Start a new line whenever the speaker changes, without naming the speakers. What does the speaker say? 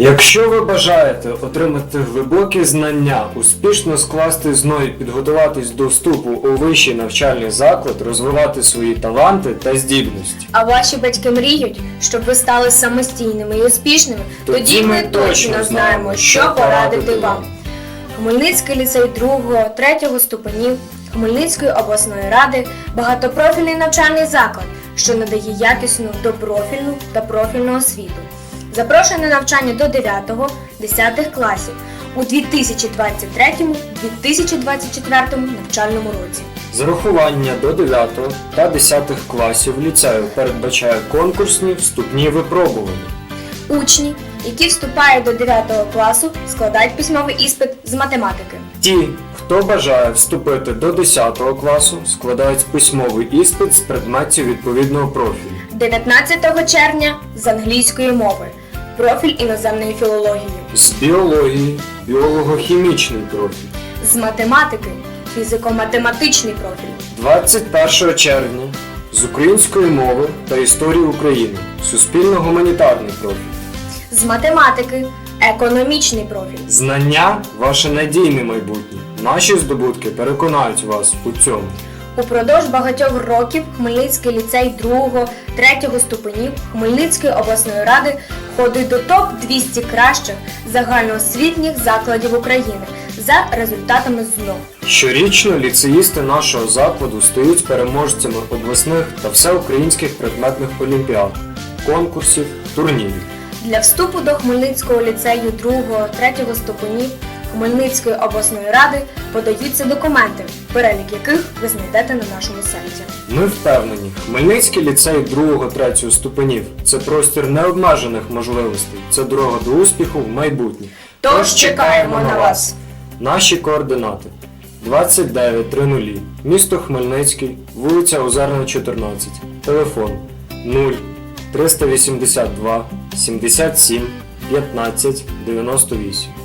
Якщо ви бажаєте отримати глибокі знання, успішно скласти ЗНО і підготуватись до вступу у вищий навчальний заклад, розвивати свої таланти та здібності.
А ваші батьки мріють, щоб ви стали самостійними і успішними. Тоді, ми точно знаємо, що порадити вам. Хмельницький ліцей 2-3 ступенів Хмельницької обласної ради багатопрофільний навчальний заклад, що надає якісну допрофільну та профільну освіту. Запрошує на навчання до 9-10 класів у 2023-2024 навчальному році.
Зарахування до 9 та 10 класів ліцею передбачає конкурсні вступні випробування.
Учні, які вступають до 9 класу, складають письмовий іспит з математики.
Ті, хто бажає вступити до 10 класу, складають письмовий іспит з предметів відповідного профілю.
19 червня з англійської мови. Профіль іноземної філології.
З біології, біолого-хімічний профіль.
З математики фізико-математичний профіль.
21 червня з української мови та історії України. Суспільно-гуманітарний профіль.
З математики економічний профіль.
Знання ваше надійне майбутнє. Наші здобутки переконають вас у цьому.
Упродовж багатьох років Хмельницький ліцей 2-3 ступенів Хмельницької обласної ради входить до топ-200 кращих загальноосвітніх закладів України за результатами ЗНО.
Щорічно ліцеїсти нашого закладу стають переможцями обласних та всеукраїнських предметних олімпіад, конкурсів, турнірів.
Для вступу до Хмельницького ліцею 2-3 ступенів Хмельницької обласної ради подаються документи, перелік яких ви знайдете на нашому сайті.
Ми впевнені, Хмельницький ліцей 2-3 ступенів це простір необмежених можливостей, це дорога до успіху в майбутнє.
Тож чекаємо на вас!
Наші координати 2930, місто Хмельницький, вулиця Озерна, 14, телефон 0 382 77 15 98.